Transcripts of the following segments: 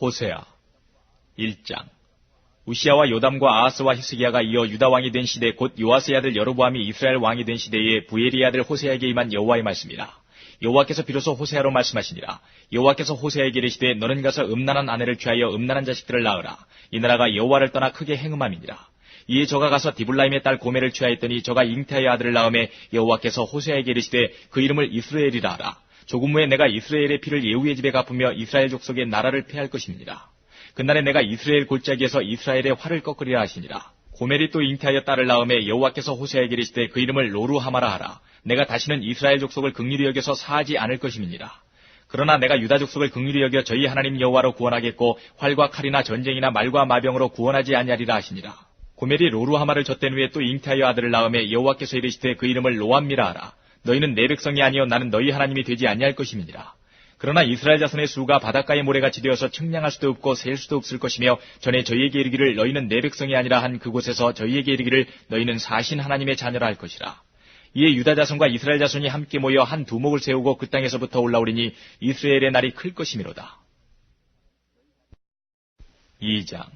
호세아 1장. 우시아와 요담과 아하스와 히스기야가 이어 유다 왕이 된 시대 곧 요아스의 아들 여로보암이 이스라엘 왕이 된 시대에 부엘의 아들 호세아에게 임한 여호와의 말씀이라. 여호와께서 비로소 호세아로 말씀하시니라. 여호와께서 호세아에게 이르시되 너는 가서 음란한 아내를 취하여 음란한 자식들을 낳으라. 이 나라가 여호와를 떠나 크게 행음함이니라. 이에 저가 가서 디블라임의 딸 고메를 취하였더니 저가 잉태의 아들을 낳음에 여호와께서 호세아에게 이르시되 그 이름을 이스라엘이라 하라 조금 후에 내가 이스라엘의 피를 예후의 집에 갚으며 이스라엘 족속의 나라를 패할 것입니다. 그날에 내가 이스라엘 골짜기에서 이스라엘의 활을 꺾으리라 하시니라. 고멜이 또 잉태하여 딸을 낳음에 여호와께서 호세아에게 이르시되 그 이름을 로루하마라 하라. 내가 다시는 이스라엘 족속을 극률히 여겨서 사하지 않을 것임이니라. 그러나 내가 유다 족속을 극률히 여겨 저희 하나님 여호와로 구원하겠고 활과 칼이나 전쟁이나 말과 마병으로 구원하지 아니하리라 하시니라. 고멜이 로루하마를 젖된 후에 또 잉태하여 아들을 낳음에 여호와께서 이르시되 그 이름을 로암미라 하라. 너희는 내 백성이 아니요 나는 너희 하나님이 되지 아니할 것임이니라. 그러나 이스라엘 자손의 수가 바닷가의 모래같이 되어서 측량할 수도 없고 셀 수도 없을 것이며 전에 저희에게 이르기를 너희는 내 백성이 아니라 한 그곳에서 저희에게 이르기를 너희는 사신 하나님의 자녀라 할 것이라. 이에 유다 자손과 이스라엘 자손이 함께 모여 한 두목을 세우고 그 땅에서부터 올라오리니 이스라엘의 날이 클 것이미로다. 2장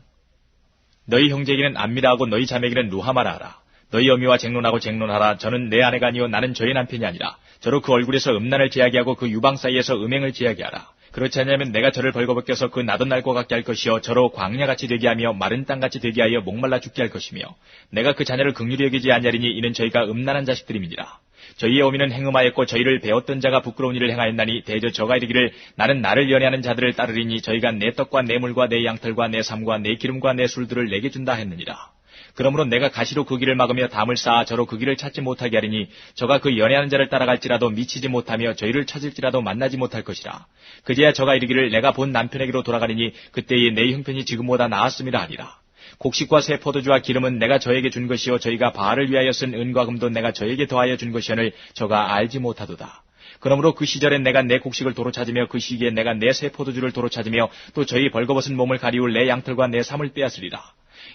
너희 형제에게는 안미라하고 너희 자매에게는 루하마라 하라. 너희 어미와 쟁론하고 쟁론하라. 저는 내 아내가 아니요 나는 저의 남편이 아니라. 저로 그 얼굴에서 음란을 제하게 하고 그 유방 사이에서 음행을 제하게 하라. 그렇지 않으면 내가 저를 벌거벗겨서 그 나던 날과 같게 할 것이요 저로 광야같이 되게 하며 마른 땅같이 되게 하여 목말라 죽게 할 것이며 내가 그 자녀를 극률히 여기지 아니하리니 이는 저희가 음란한 자식들임이니라. 저희의 어미는 행음하였고 저희를 배웠던 자가 부끄러운 일을 행하였나니 대저 저가 이르기를 나는 나를 연애하는 자들을 따르리니 저희가 내 떡과 내 물과 내 양털과 내 삶과 내 기름과 내 술들을 내게 준다 했느니라. 그러므로 내가 가시로 그 길을 막으며 담을 쌓아 저로 그 길을 찾지 못하게 하리니 저가 그 연애하는 자를 따라갈지라도 미치지 못하며 저희를 찾을지라도 만나지 못할 것이라. 그제야 저가 이르기를 내가 본 남편에게로 돌아가리니 그때의 내 형편이 지금보다 나았음이라 하리라. 곡식과 새 포도주와 기름은 내가 저에게 준 것이요 저희가 바알을 위하여 쓴 은과 금도 내가 저에게 더하여 준 것이오늘 저가 알지 못하도다. 그러므로 그 시절엔 내가 내 곡식을 도로 찾으며 그 시기에 내가 내 새 포도주를 도로 찾으며 또 저희 벌거벗은 몸을 가리울 내 양털과 내 삶을 빼앗으리라.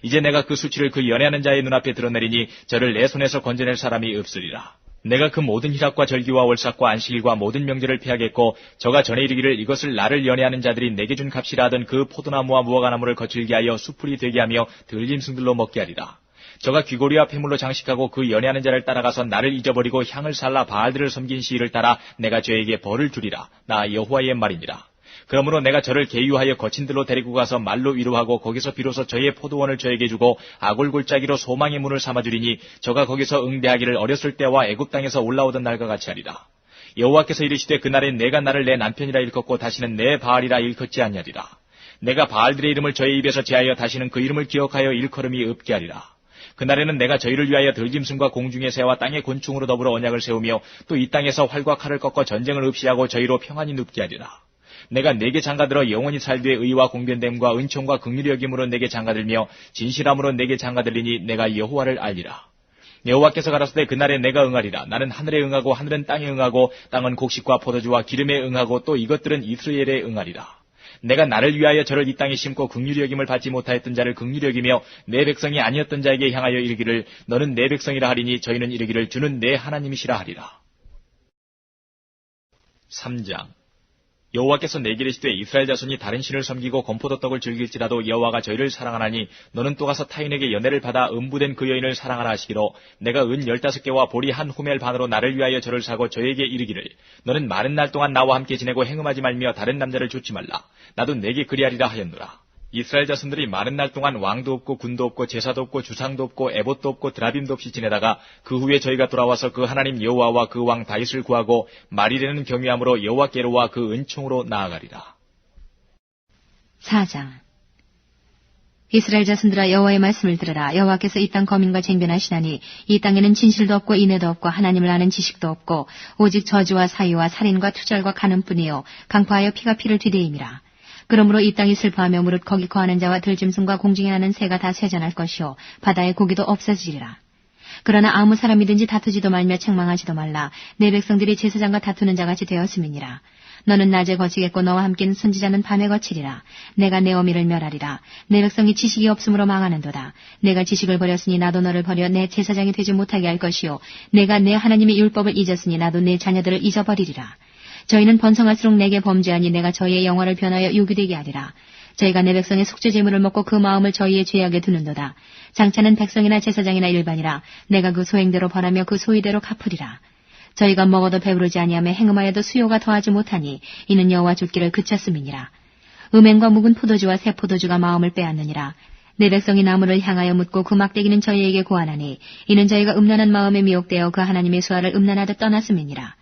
이제 내가 그 수치를 그 연애하는 자의 눈앞에 드러내리니 저를 내 손에서 건져낼 사람이 없으리라. 내가 그 모든 희락과 절기와 월삭과 안식일과 모든 명절을 피하겠고 저가 전에 이르기를 이것을 나를 연애하는 자들이 내게 준 값이라 하던 그 포도나무와 무화과나무를 거칠게 하여 수풀이 되게 하며 들짐승들로 먹게 하리라. 저가 귀고리와 폐물로 장식하고 그 연애하는 자를 따라가서 나를 잊어버리고 향을 살라 바알들을 섬긴 시일을 따라 내가 저에게 벌을 주리라. 나 여호와의 말이니라. 그러므로 내가 저를 계유하여 거친들로 데리고 가서 말로 위로하고 거기서 비로소 저의 포도원을 저에게 주고 아골골짜기로 소망의 문을 삼아주리니 저가 거기서 응대하기를 어렸을 때와 애굽 땅에서 올라오던 날과 같이 하리라. 여호와께서 이르시되 그날에 내가 나를 내 남편이라 일컫고 다시는 내 바알이라 일컫지 아니하리라. 내가 바알들의 이름을 저의 입에서 제하여 다시는 그 이름을 기억하여 일컬음이 없게 하리라. 그날에는 내가 저희를 위하여 들짐승과 공중의 새와 땅의 곤충으로 더불어 언약을 세우며 또 이 땅에서 활과 칼을 꺾어 전쟁을 없이 하고 저희로 평안히 눕게 하리라. 내가 내게 장가들어 영원히 살되 의와 공변됨과 은총과 긍휼히 여김으로 내게 장가들며 진실함으로 내게 장가들리니 내가 여호와를 알리라. 여호와께서 가라사대 그날에 내가 응하리라. 나는 하늘에 응하고 하늘은 땅에 응하고 땅은 곡식과 포도주와 기름에 응하고 또 이것들은 이스라엘에 응하리라. 내가 나를 위하여 저를 이 땅에 심고 긍휼히 여김을 받지 못하였던 자를 긍휼히 여기며 내 백성이 아니었던 자에게 향하여 이르기를 너는 내 백성이라 하리니 저희는 이르기를 주는 내 하나님이시라 하리라. 3장 여호와께서 내게 이르시되 이스라엘 자손이 다른 신을 섬기고 건포도 떡을 즐길지라도 여호와가 저희를 사랑하나니 너는 또 가서 타인에게 연애를 받아 음부된 그 여인을 사랑하라 하시기로 내가 은 열다섯 개와 보리 한 후멜 반으로 나를 위하여 저를 사고 저에게 이르기를 너는 마른 날 동안 나와 함께 지내고 행음하지 말며 다른 남자를 쫓지 말라. 나도 내게 그리하리라 하였노라 이스라엘 자손들이 많은 날 동안 왕도 없고 군도 없고 제사도 없고 주상도 없고 에봇도 없고 드라빔도 없이 지내다가 그 후에 저희가 돌아와서 그 하나님 여호와와 그 왕 다윗을 구하고 말이 되는 경외함으로 여호와께로와 그 은총으로 나아가리라. 4장 이스라엘 자손들아 여호와의 말씀을 들으라. 여호와께서 이 땅 거민과 쟁변하시나니 이 땅에는 진실도 없고 인애도 없고 하나님을 아는 지식도 없고 오직 저주와 사유와 살인과 투절과 가늠뿐이요. 강포하여 피가 피를 뒤대임이라 그러므로 이 땅이 슬퍼하며 무릇 거기 거하는 자와 들짐승과 공중에 나는 새가 다 쇠잔할 것이요 바다의 고기도 없어지리라. 그러나 아무 사람이든지 다투지도 말며 책망하지도 말라. 내 백성들이 제사장과 다투는 자같이 되었음이니라. 너는 낮에 거치겠고 너와 함께는 선지자는 밤에 거치리라. 내가 내 어미를 멸하리라. 내 백성이 지식이 없으므로 망하는도다. 내가 지식을 버렸으니 나도 너를 버려 내 제사장이 되지 못하게 할 것이요. 내가 내 하나님의 율법을 잊었으니 나도 내 자녀들을 잊어버리리라. 저희는 번성할수록 내게 범죄하니 내가 저희의 영화를 변하여 요기되게 하리라. 저희가 내 백성의 속죄 제물을 먹고 그 마음을 저희의 죄악에 두는도다. 장차는 백성이나 제사장이나 일반이라 내가 그 소행대로 벌하며 그 소위대로 갚으리라. 저희가 먹어도 배부르지 아니하며 행음하여도 수요가 더하지 못하니 이는 여호와 줬기를 그쳤음이니라. 음행과 묵은 포도주와 새 포도주가 마음을 빼앗느니라. 내 백성이 나무를 향하여 묻고 그 막대기는 저희에게 고하나니 이는 저희가 음란한 마음에 미혹되어 그 하나님의 수화를 음란하듯 떠났음이니라.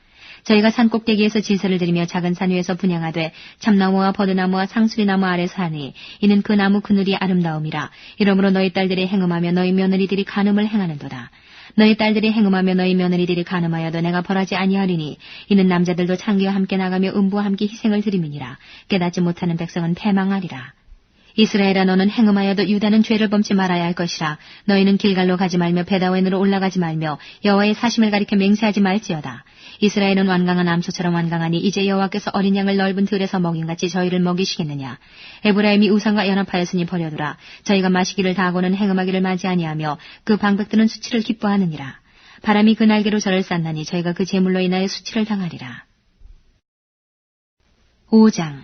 저희가 산 꼭대기에서 제사를 드리며 작은 산 위에서 분양하되 참나무와 버드나무와 상수리나무 아래서 하니 이는 그 나무 그늘이 아름다움이라 이러므로 너희 딸들이 행음하며 너희 며느리들이 간음을 행하는도다. 너희 딸들이 행음하며 너희 며느리들이 간음하여도 내가 벌하지 아니하리니 이는 남자들도 창기와 함께 나가며 음부와 함께 희생을 드림이니라 깨닫지 못하는 백성은 패망하리라. 이스라엘아 너는 행음하여도 유다는 죄를 범치 말아야 할 것이라 너희는 길갈로 가지 말며 베다웬으로 올라가지 말며 여호와의 사심을 가리켜 맹세하지 말지어다 이스라엘은 완강한 암소처럼 완강하니 이제 여호와께서 어린 양을 넓은 들에서 먹인같이 저희를 먹이시겠느냐? 에브라임이 우상과 연합하였으니 버려두라. 저희가 마시기를 다하고는 행음하기를 맞이 아니하며 그 방백들은 수치를 기뻐하느니라. 바람이 그 날개로 저를 쌌나니 저희가 그 제물로 인하여 수치를 당하리라. 5장.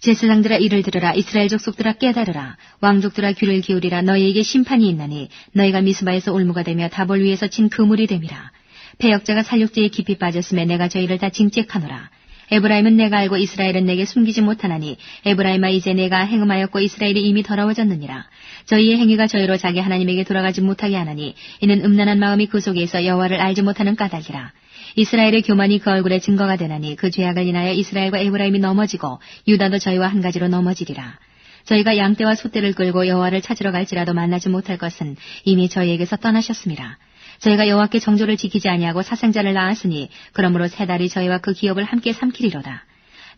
제사장들아 이를 들으라. 이스라엘 족속들아 깨달으라. 왕족들아 귀를 기울이라. 너희에게 심판이 있나니 너희가 미스바에서 올무가 되며 다볼 위에서 친 그물이 됨이라 패역자가 살육지에 깊이 빠졌음에 내가 저희를 다 징책하노라 에브라임은 내가 알고 이스라엘은 내게 숨기지 못하나니 에브라임아 이제 내가 행음하였고 이스라엘이 이미 더러워졌느니라 저희의 행위가 저희로 자기 하나님에게 돌아가지 못하게 하나니 이는 음란한 마음이 그 속에 있어 여호와를 알지 못하는 까닭이라 이스라엘의 교만이 그 얼굴에 증거가 되나니 그 죄악을 인하여 이스라엘과 에브라임이 넘어지고 유다도 저희와 한 가지로 넘어지리라. 저희가 양떼와 소떼를 끌고 여호와를 찾으러 갈지라도 만나지 못할 것은 이미 저희에게서 떠나셨습니다. 저희가 여호와께 정조를 지키지 아니하고 사생자를 낳았으니 그러므로 세 달이 저희와 그 기업을 함께 삼키리로다.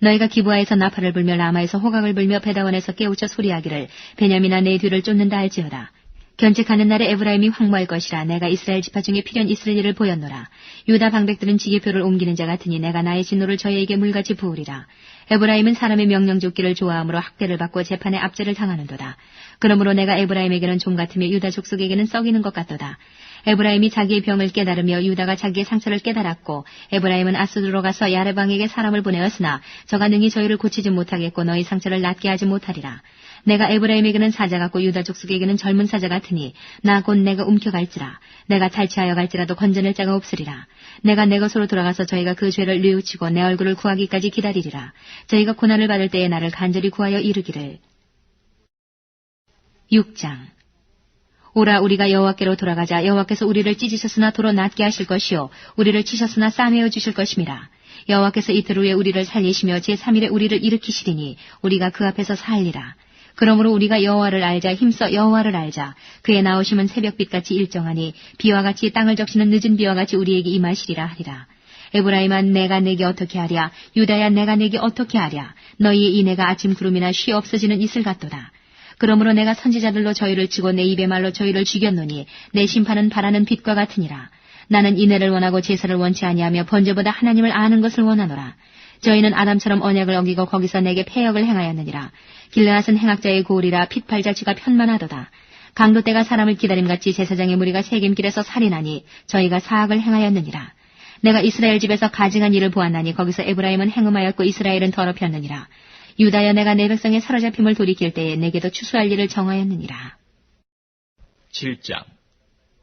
너희가 기부하에서 나팔을 불며 라마에서 호각을 불며 베다원에서 깨우쳐 소리하기를 베냐민아 내 뒤를 쫓는다 할지어다. 견직하는 날에 에브라임이 황무할 것이라 내가 이스라엘 지파 중에 필연 있을 일을 보였노라. 유다 방백들은 지게표를 옮기는 자 같으니 내가 나의 진노를 저희에게 물같이 부으리라. 에브라임은 사람의 명령 족기를 좋아함으로 학대를 받고 재판에 압제를 당하는도다. 그러므로 내가 에브라임에게는 종 같으며 유다 족속에게는 썩이는 것 같도다. 에브라임이 자기의 병을 깨달으며 유다가 자기의 상처를 깨달았고 에브라임은 아스드로 가서 야레방에게 사람을 보내었으나 저가 능히 저희를 고치지 못하겠고 너희 상처를 낫게 하지 못하리라. 내가 에브라임에게는 사자 같고 유다 족속에게는 젊은 사자 같으니 나 곧 내가 움켜갈지라. 내가 탈취하여 갈지라도 건져낼 자가 없으리라. 내가 내 것으로 돌아가서 저희가 그 죄를 뉘우치고 내 얼굴을 구하기까지 기다리리라. 저희가 고난을 받을 때에 나를 간절히 구하여 이르기를. 6장 오라 우리가 여호와께로 돌아가자. 여호와께서 우리를 찢으셨으나 도로 낫게 하실 것이요. 우리를 치셨으나 싸매어 주실 것임이라 여호와께서 이틀 후에 우리를 살리시며 제3일에 우리를 일으키시리니 우리가 그 앞에서 살리라. 그러므로 우리가 여호와를 알자 힘써 여호와를 알자. 그의 나오심은 새벽빛같이 일정하니 비와 같이 땅을 적시는 늦은 비와 같이 우리에게 임하시리라 하리라. 에브라임아 내가 내게 어떻게 하랴? 유다야 내가 내게 어떻게 하랴? 너희의 이내가 아침 구름이나 쉬 없어지는 이슬 같도다 그러므로 내가 선지자들로 저희를 치고 내 입의 말로 저희를 죽였노니 내 심판은 바라는 빛과 같으니라 나는 인내를 원하고 제사를 원치 아니하며 번제보다 하나님을 아는 것을 원하노라 저희는 아담처럼 언약을 어기고 거기서 내게 폐역을 행하였느니라. 길르앗은 행악자의 고울이라 핏발자취가 편만하도다. 강도 때가 사람을 기다림같이 제사장의 무리가 세겜길에서 살인하니 저희가 사악을 행하였느니라. 내가 이스라엘 집에서 가증한 일을 보았나니 거기서 에브라임은 행음하였고 이스라엘은 더럽혔느니라. 유다여 내가 내 백성의 사로잡힘을 돌이킬 때에 내게도 추수할 일을 정하였느니라. 7장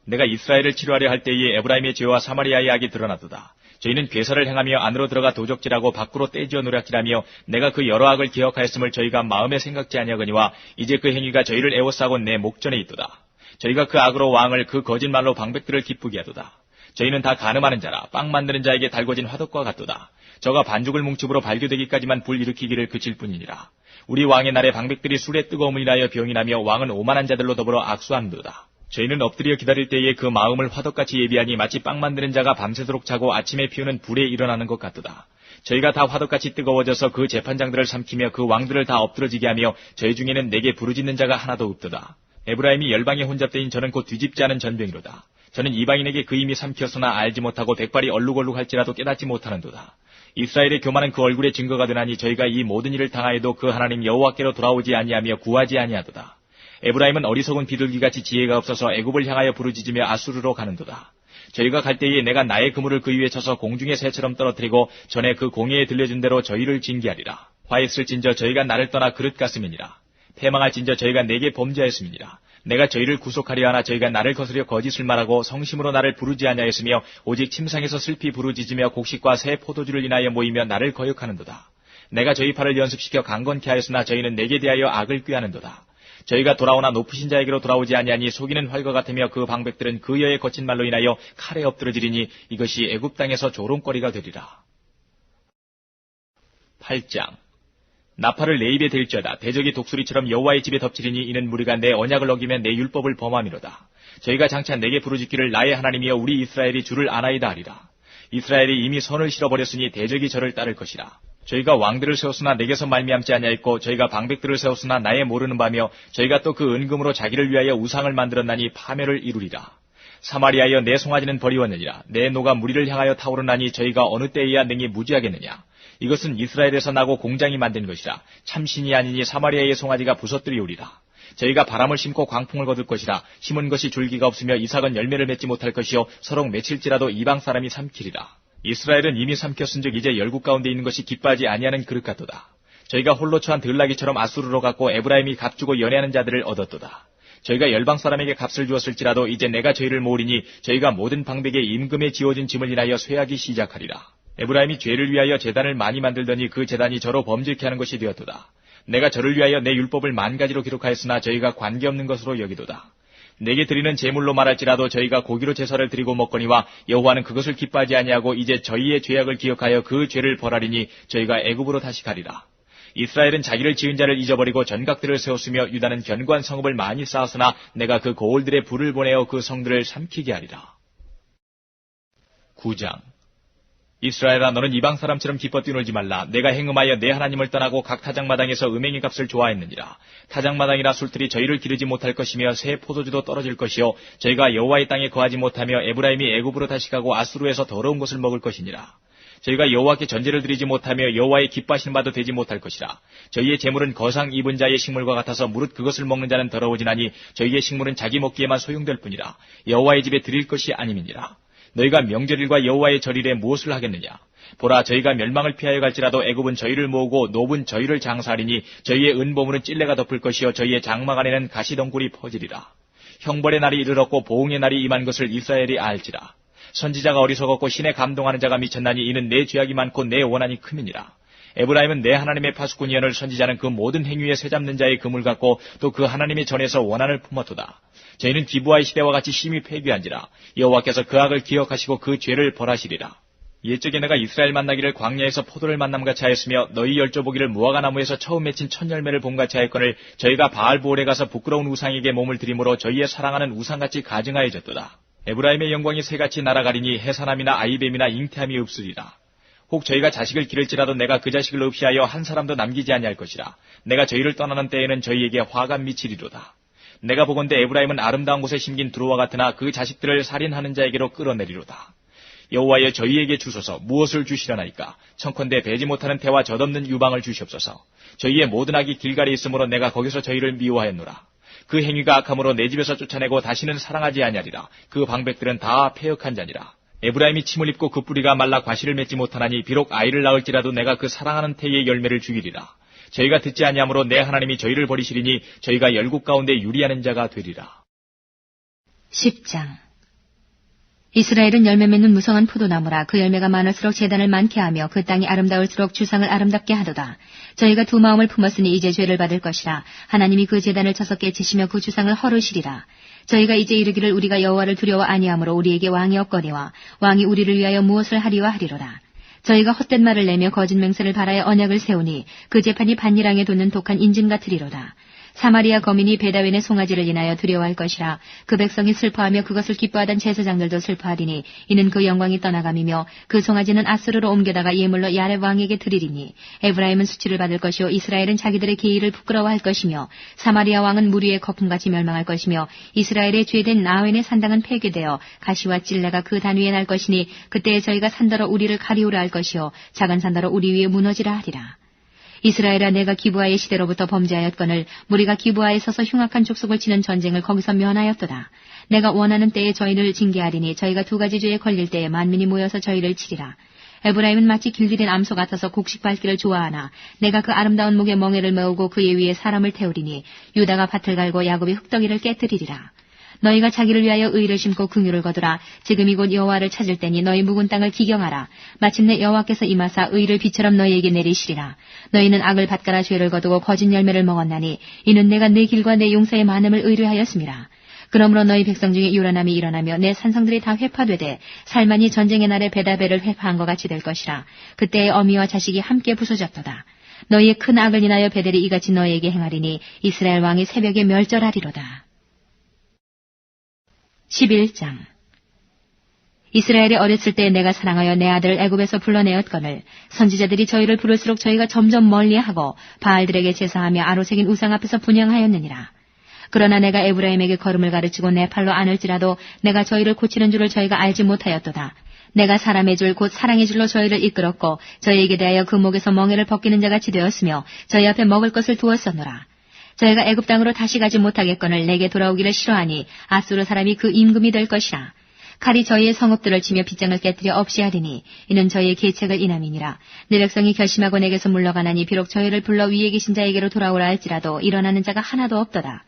내가 이스라엘을 치료하려 할 때에 에브라임의 죄와 사마리아의 악이 드러나도다. 저희는 괴사를 행하며 안으로 들어가 도적질하고 밖으로 떼지어 노략질하며 내가 그 여러 악을 기억하였음을 저희가 마음에 생각지 아니하거니와 이제 그 행위가 저희를 애워싸고 내 목전에 있도다. 저희가 그 악으로 왕을 그 거짓말로 방백들을 기쁘게 하도다. 저희는 다 가늠하는 자라 빵 만드는 자에게 달궈진 화덕과 같도다. 저가 반죽을 뭉치으로 발교되기까지만 불 일으키기를 그칠 뿐이니라. 우리 왕의 날에 방백들이 술에 뜨거움을 인하여 병이 나며 왕은 오만한 자들로 더불어 악수함도다. 저희는 엎드려 기다릴 때에 그 마음을 화덕같이 예비하니 마치 빵 만드는 자가 밤새도록 자고 아침에 피우는 불에 일어나는 것 같도다. 저희가 다 화덕같이 뜨거워져서 그 재판장들을 삼키며 그 왕들을 다 엎드러지게 하며 저희 중에는 내게 부르짖는 자가 하나도 없도다. 에브라임이 열방에 혼잡되인 저는 곧 뒤집지 않은 전병이로다. 저는 이방인에게 그 힘이 삼켰으나 알지 못하고 백발이 얼룩얼룩할지라도 깨닫지 못하는도다. 이스라엘의 교만은 그 얼굴에 증거가 되나니 저희가 이 모든 일을 당하여도 그 하나님 여호와께로 돌아오지 아니하며 구하지 아니하도다. 에브라임은 어리석은 비둘기같이 지혜가 없어서 애굽을 향하여 부르짖으며 아수르로 가는도다. 저희가 갈 때에 내가 나의 그물을 그 위에 쳐서 공중의 새처럼 떨어뜨리고 전에 그 공예에 들려준 대로 저희를 징계하리라. 화했을진저 저희가 나를 떠나 그릇 같음이니라. 패망할진저 저희가 내게 범죄하였음이니라. 내가 저희를 구속하려 하나 저희가 나를 거스려 거짓을 말하고 성심으로 나를 부르지 아니하였으며 오직 침상에서 슬피 부르짖으며 곡식과 새 포도주를 인하여 모이며 나를 거역하는도다. 내가 저희 팔을 연습시켜 강건케 하였으나 저희는 내게 대하여 악을 꾀하는도다. 저희가 돌아오나 높으신 자에게로 돌아오지 아니하니 속이는 활과 같으며 그 방백들은 그 여의 거친 말로 인하여 칼에 엎드러지리니 이것이 애굽 땅에서 조롱거리가 되리라. 8장 나팔을 내 입에 댈지어다 대적이 독수리처럼 여호와의 집에 덮치리니 이는 무리가 내 언약을 어기면 내 율법을 범함이로다. 저희가 장차 내게 부르짖기를 나의 하나님이여 우리 이스라엘이 주를 아나이다 하리라. 이스라엘이 이미 선을 실어버렸으니 대적이 저를 따를 것이라. 저희가 왕들을 세웠으나 내게서 말미암지 아니하였고 저희가 방백들을 세웠으나 나의 모르는 바며 저희가 또 그 은금으로 자기를 위하여 우상을 만들었나니 파멸을 이루리라. 사마리아여 내 송아지는 버리웠느니라. 내 노가 무리를 향하여 타오르나니 저희가 어느 때에야 능히 무지하겠느냐. 이것은 이스라엘에서 나고 공장이 만든 것이라. 참신이 아니니 사마리아의 송아지가 부서뜨리우리라. 저희가 바람을 심고 광풍을 거둘 것이라. 심은 것이 줄기가 없으며 이삭은 열매를 맺지 못할 것이요 서로 맺힐지라도 이방 사람이 삼키리라. 이스라엘은 이미 삼켰은즉 이제 열국 가운데 있는 것이 기뻐하지 아니하는 그릇 같도다. 저희가 홀로 처한 들나기처럼 아수르로 갔고 에브라임이 값주고 연애하는 자들을 얻었도다. 저희가 열방 사람에게 값을 주었을지라도 이제 내가 저희를 모으리니 저희가 모든 방백에 임금에 지어진 짐을 인하여 쇠하기 시작하리라. 에브라임이 죄를 위하여 재단을 많이 만들더니 그 재단이 저로 범죄케 하는 것이 되었도다. 내가 저를 위하여 내 율법을 만 가지로 기록하였으나 저희가 관계없는 것으로 여기도다. 내게 드리는 제물로 말할지라도 저희가 고기로 제사를 드리고 먹거니와 여호와는 그것을 기뻐하지 아니하고 이제 저희의 죄악을 기억하여 그 죄를 벌하리니 저희가 애굽으로 다시 가리라. 이스라엘은 자기를 지은 자를 잊어버리고 전각들을 세웠으며 유다는 견고한 성읍을 많이 쌓았으나 내가 그 거울들의 불을 보내어 그 성들을 삼키게 하리라. 9장 이스라엘아 너는 이방 사람처럼 기뻐 뛰놀지 말라. 내가 행음하여 내 하나님을 떠나고 각 타작마당에서 음행의 값을 좋아했느니라. 타작마당이라 술들이 저희를 기르지 못할 것이며 새 포도주도 떨어질 것이요 저희가 여호와의 땅에 거하지 못하며 에브라임이 애굽으로 다시 가고 아수르에서 더러운 것을 먹을 것이니라. 저희가 여호와께 전제를 드리지 못하며 여호와의 기뻐하시는 바도 되지 못할 것이라. 저희의 재물은 거상 입은 자의 식물과 같아서 무릇 그것을 먹는 자는 더러워지나니 저희의 식물은 자기 먹기에만 소용될 뿐이라. 여호와의 집에 드릴 것이 아님이니라. 너희가 명절일과 여호와의 절일에 무엇을 하겠느냐? 보라 저희가 멸망을 피하여 갈지라도 애굽은 저희를 모으고 노은 저희를 장사하리니 저희의 은보물은 찔레가 덮을 것이요 저희의 장막 안에는 가시덩굴이 퍼지리라. 형벌의 날이 이르렀고 보응의 날이 임한 것을 이스라엘이 알지라. 선지자가 어리석었고 신에 감동하는 자가 미쳤나니 이는 내 죄악이 많고 내 원한이 큼이니라. 에브라임은 내 하나님의 파수꾼 이언을 선지자는 그 모든 행위에 새잡는 자의 금을 갖고 또 그 하나님의 전에서 원한을 품었도다. 저희는 기부와의 시대와 같이 심히 폐귀한지라 여호와께서 그 악을 기억하시고 그 죄를 벌하시리라. 옛적에 내가 이스라엘 만나기를 광야에서 포도를 만남같이 하였으며 너희 열조보기를 무화과 나무에서 처음 맺힌 첫 열매를 본같이 하였거늘 저희가 바알보올에 가서 부끄러운 우상에게 몸을 들이므로 저희의 사랑하는 우상같이 가증하여졌도다. 에브라임의 영광이 새같이 날아가리니 해산함이나 아이뱀이나 잉태함이 없으리라. 혹 저희가 자식을 기를지라도 내가 그 자식을 없이하여 한 사람도 남기지 아니할 것이라. 내가 저희를 떠나는 때에는 저희에게 화가 미치리로다. 내가 보건대 에브라임은 아름다운 곳에 심긴 두루와 같으나 그 자식들을 살인하는 자에게로 끌어내리로다. 여호와여 저희에게 주소서 무엇을 주시려나이까 청컨대 배지 못하는 태와 젖없는 유방을 주시옵소서 저희의 모든 악이 길갈이 있으므로 내가 거기서 저희를 미워하였노라 그 행위가 악함으로 내 집에서 쫓아내고 다시는 사랑하지 아니하리라 그 방백들은 다 폐역한 자니라 에브라임이 침을 입고 그 뿌리가 말라 과실을 맺지 못하나니 비록 아이를 낳을지라도 내가 그 사랑하는 태의 열매를 주기리라 저희가 듣지 아니하므로 내 하나님이 저희를 버리시리니 저희가 열국 가운데 유리하는 자가 되리라. 10장 이스라엘은 열매 맺는 무성한 포도나무라 그 열매가 많을수록 재단을 많게 하며 그 땅이 아름다울수록 주상을 아름답게 하도다. 저희가 두 마음을 품었으니 이제 죄를 받을 것이라. 하나님이 그 재단을 쳐서 깨치시며 그 주상을 헐으시리라. 저희가 이제 이르기를 우리가 여호와를 두려워 아니하므로 우리에게 왕이 없거니와 왕이 우리를 위하여 무엇을 하리와 하리로라. 저희가 헛된 말을 내며 거짓 맹세를 바라여 언약을 세우니 그 재판이 반일항에 돋는 독한 인진 같으리로다. 사마리아 거민이 베다윈의 송아지를 인하여 두려워할 것이라 그 백성이 슬퍼하며 그것을 기뻐하던 제사장들도 슬퍼하리니 이는 그 영광이 떠나감이며 그 송아지는 아스르로 옮겨다가 예물로 야렙 왕에게 드리리니 에브라임은 수치를 받을 것이요 이스라엘은 자기들의 계의를 부끄러워할 것이며 사마리아 왕은 무리의 거품같이 멸망할 것이며 이스라엘의 죄된 나웬의 산당은 폐괴되어 가시와 찔레가 그 단 위에 날 것이니 그때에 저희가 산더러 우리를 가리우라 할 것이요 작은 산더러 우리 위에 무너지라 하리라. 이스라엘아 내가 기부하의 시대로부터 범죄하였거늘 무리가 기부하에 서서 흉악한 족속을 치는 전쟁을 거기서 면하였도다. 내가 원하는 때에 저희를 징계하리니 저희가 두 가지 죄에 걸릴 때에 만민이 모여서 저희를 치리라. 에브라임은 마치 길들인 암소 같아서 곡식 밟기를 좋아하나 내가 그 아름다운 목에 멍에를 메우고 그의 위에 사람을 태우리니 유다가 밭을 갈고 야곱이 흙덩이를 깨뜨리리라. 너희가 자기를 위하여 의를 심고 긍휼을 거두라. 지금 이곳 여호와를 찾을 때니 너희 묵은 땅을 기경하라. 마침내 여호와께서 임하사 의를 비처럼 너희에게 내리시리라. 너희는 악을 밭가라 죄를 거두고 거짓 열매를 먹었나니 이는 내가 내 길과 내 용서의 많음을 의뢰하였습니다. 그러므로 너희 백성 중에 요란함이 일어나며 내 산성들이 다 회파되되 살만이 전쟁의 날에 베다베를 회파한 것 같이 될 것이라. 그때의 어미와 자식이 함께 부서졌도다. 너희의 큰 악을 인하여 베델이 이같이 너희에게 행하리니 이스라엘 왕이 새벽에 멸절하리로다. 11장 이스라엘이 어렸을 때 내가 사랑하여 내 아들을 애굽에서 불러내었거늘 선지자들이 저희를 부를수록 저희가 점점 멀리하고 바알들에게 제사하며 아로색인 우상 앞에서 분양하였느니라. 그러나 내가 에브라임에게 걸음을 가르치고 내 팔로 안을지라도 내가 저희를 고치는 줄을 저희가 알지 못하였도다. 내가 사람의 줄 곧 사랑의 줄로 저희를 이끌었고 저희에게 대하여 그 목에서 멍에를 벗기는 자같이 되었으며 저희 앞에 먹을 것을 두었었노라. 저희가 애굽 땅으로 다시 가지 못하겠거늘 내게 돌아오기를 싫어하니 아수르 사람이 그 임금이 될 것이라. 칼이 저희의 성읍들을 치며 빗장을 깨뜨려 없이 하리니 이는 저희의 계책을 인함이니라. 내 백성이 결심하고 내게서 물러가나니 비록 저희를 불러 위에 계신 자에게로 돌아오라 할지라도 일어나는 자가 하나도 없도다.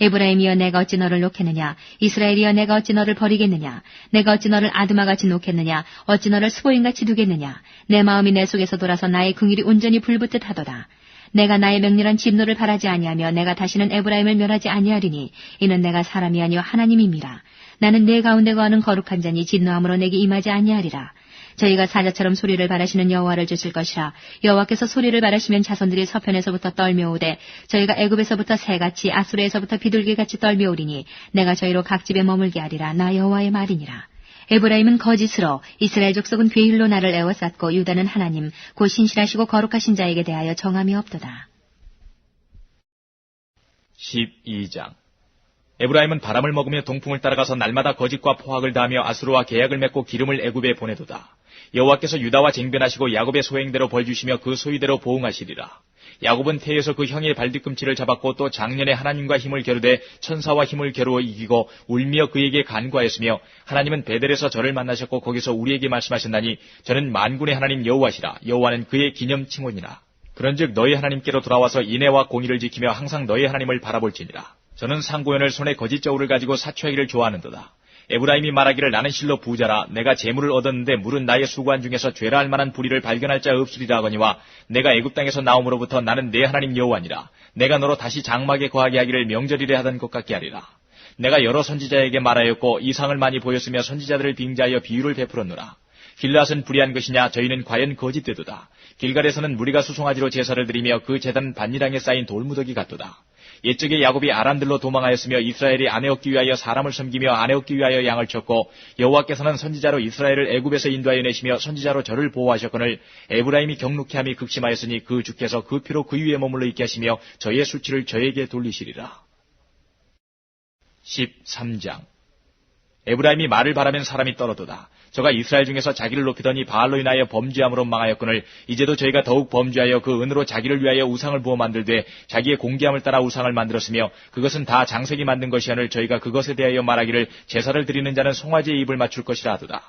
에브라임이여 내가 어찌 너를 놓겠느냐 이스라엘이여 내가 어찌 너를 버리겠느냐 내가 어찌 너를 아드마같이 놓겠느냐 어찌 너를 스보인같이 두겠느냐 내 마음이 내 속에서 돌아서 나의 궁일이 온전히 불붙듯 하도다 내가 나의 명렬한 진노를 바라지 아니하며 내가 다시는 에브라임을 멸하지 아니하리니 이는 내가 사람이 아니요 하나님임이라 나는 내 가운데 거하는 거룩한 자니 진노함으로 내게 임하지 아니하리라. 저희가 사자처럼 소리를 바라시는 여호와를 주실 것이라 여호와께서 소리를 바라시면 자손들이 서편에서부터 떨며오되 저희가 애굽에서부터 새같이 아수르에서부터 비둘기같이 떨며오리니 내가 저희로 각 집에 머물게 하리라. 나 여호와의 말이니라 에브라임은 거짓으로 이스라엘 족속은 괴일로 나를 애워쌌고 유다는 하나님 곧 신실하시고 거룩하신 자에게 대하여 정함이 없도다. 12장 에브라임은 바람을 먹으며 동풍을 따라가서 날마다 거짓과 포악을 다하며 아수르와 계약을 맺고 기름을 애굽에 보내도다. 여호와께서 유다와 쟁변하시고 야곱의 소행대로 벌 주시며 그 소위대로 보응하시리라. 야곱은 태에서 그 형의 발뒤꿈치를 잡았고 또 작년에 하나님과 힘을 겨루되 천사와 힘을 겨루어 이기고 울며 그에게 간구하였으며 하나님은 베델에서 저를 만나셨고 거기서 우리에게 말씀하셨나니 저는 만군의 하나님 여호와시라 여호와는 그의 기념 칭혼이라. 그런즉 너희 하나님께로 돌아와서 인애와 공의를 지키며 항상 너희 하나님을 바라볼지니라. 저는 상고연을 손에 거짓 저울을 가지고 사초하기를 좋아하는도다. 에브라임이 말하기를 나는 실로 부자라. 내가 재물을 얻었는데 물은 나의 수고한 중에서 죄라 할 만한 불의를 발견할 자 없으리라 하거니와 내가 애굽 땅에서 나옴으로부터 나는 내 하나님 여호와니라. 내가 너로 다시 장막에 거하게 하기를 명절이래 하던 것 같게 하리라. 내가 여러 선지자에게 말하였고 이상을 많이 보였으며 선지자들을 빙자하여 비유를 베풀었노라. 길앗은 불의한 것이냐? 저희는 과연 거짓되도다. 길갈에서는 무리가 수송아지로 제사를 드리며 그 재단 반리랑에 쌓인 돌무더기 같도다 옛적에 야곱이 아람들로 도망하였으며 이스라엘이 아내 얻기 위하여 사람을 섬기며 아내 얻기 위하여 양을 쳤고 여호와께서는 선지자로 이스라엘을 애굽에서 인도하여 내시며 선지자로 저를 보호하셨거늘 에브라임이 경록히 함이 극심하였으니 그 주께서 그 피로 그 위에 머물러 있게 하시며 저의 수치를 저에게 돌리시리라. 13장 에브라임이 말을 바라면 사람이 떨어도다. 저가 이스라엘 중에서 자기를 높이더니 바알로 인하여 범죄함으로 망하였거늘 이제도 저희가 더욱 범죄하여 그 은으로 자기를 위하여 우상을 부어 만들되 자기의 공개함을 따라 우상을 만들었으며 그것은 다 장색이 만든 것이하늘 저희가 그것에 대하여 말하기를 제사를 드리는 자는 송아지의 입을 맞출 것이라 하도다.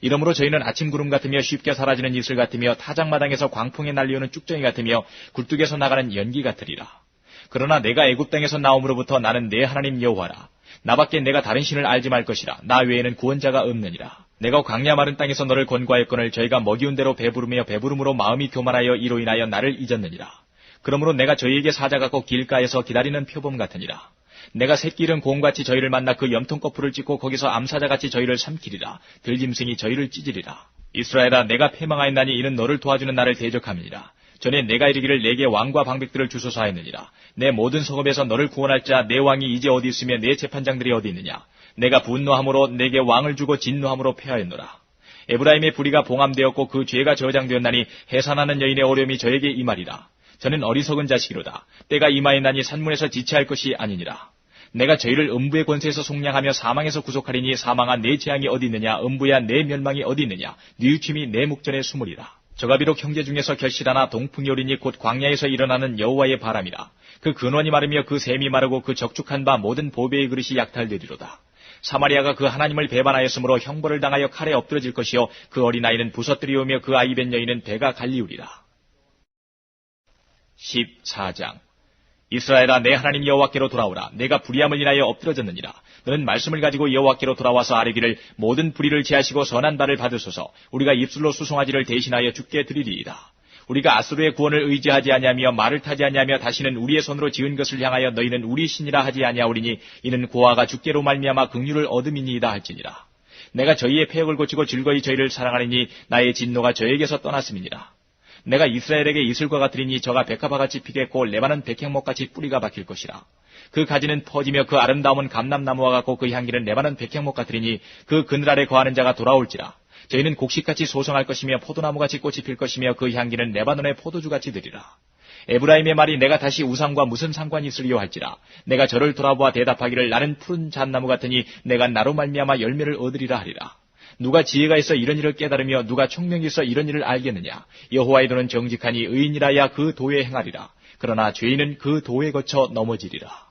이러므로 저희는 아침 구름 같으며 쉽게 사라지는 이슬 같으며 타작마당에서 광풍에 날리오는 쭉정이 같으며 굴뚝에서 나가는 연기 같으리라. 그러나 내가 애굽 땅에서 나옴으로부터 나는 내 하나님 여호와라. 나밖에 내가 다른 신을 알지 말 것이라. 나 외에는 구원자가 없느니라. 내가 광야 마른 땅에서 너를 권고하였거늘 저희가 먹이운 대로 배부르며 배부름으로 마음이 교만하여 이로 인하여 나를 잊었느니라. 그러므로 내가 저희에게 사자 같고 길가에서 기다리는 표범 같으니라. 내가 새끼는 곰같이 저희를 만나 그 염통 거풀을 찍고 거기서 암사자같이 저희를 삼키리라. 들짐승이 저희를 찢으리라. 이스라엘아 내가 패망하였나니 이는 너를 도와주는 나를 대적함이니라. 전에 내가 이르기를 내게 왕과 방백들을 주소서 하였느니라. 내 모든 성읍에서 너를 구원할 자 내 왕이 이제 어디 있으며 내 재판장들이 어디 있느냐. 내가 분노함으로 내게 왕을 주고 진노함으로 패하였노라. 에브라임의 불의가 봉함되었고 그 죄가 저장되었나니 해산하는 여인의 어려움이 저에게 이말이라. 저는 어리석은 자식이로다. 때가 이마에나니 산문에서 지체할 것이 아니니라. 내가 저희를 음부의 권세에서 속량하며 사망에서 구속하리니 사망한 내 재앙이 어디 있느냐 음부야 내 멸망이 어디 있느냐 뉘우침이 내 목전에 숨으리라. 저가 비록 형제 중에서 결실하나 동풍이 오리니 곧 광야에서 일어나는 여호와의 바람이라. 그 근원이 마르며 그 샘이 마르고 그 적축한 바 모든 보배의 그릇이 약탈되리로다. 사마리아가 그 하나님을 배반하였으므로 형벌을 당하여 칼에 엎드러질 것이요 그 어린아이는 부서뜨리오며 그 아이 벤 여인은 배가 갈리우리라. 14장. 이스라엘아 내 하나님 여호와께로 돌아오라. 내가 불의함을 인하여 엎드러졌느니라. 너는 말씀을 가지고 여호와께로 돌아와서 아뢰기를 모든 불의를 제하시고 선한 바를 받으소서. 우리가 입술로 수송아지를 대신하여 죽게 드리리이다 우리가 아수르의 구원을 의지하지 아니하며 말을 타지 아니하며 다시는 우리의 손으로 지은 것을 향하여 너희는 우리 신이라 하지 아니하오리니 이는 고아가 죽게로 말미암아 긍휼을 얻음이니이다 할지니라 내가 저희의 폐역을 고치고 즐거이 저희를 사랑하리니 나의 진노가 저에게서 떠났음이니라 내가 이스라엘에게 이슬과 같으리니 저가 백합화 같이 피겠고 레바논 백향목 같이 뿌리가 박힐 것이라. 그 가지는 퍼지며 그 아름다움은 감람나무와 같고 그 향기는 레바논 백향목 같으리니 그 그늘 아래 거하는 자가 돌아올지라. 저희는 곡식같이 소성할 것이며 포도나무같이 꽃이 필 것이며 그 향기는 레바논의 포도주같이 되리라. 에브라임의 말이 내가 다시 우상과 무슨 상관이 있으리요 할지라. 내가 저를 돌아보아 대답하기를 나는 푸른 잣나무 같으니 내가 나로 말미암아 열매를 얻으리라 하리라. 누가 지혜가 있어 이런 일을 깨달으며 누가 총명이 있어 이런 일을 알겠느냐? 여호와의 도는 정직하니 의인이라야 그 도에 행하리라. 그러나 죄인은 그 도에 거쳐 넘어지리라.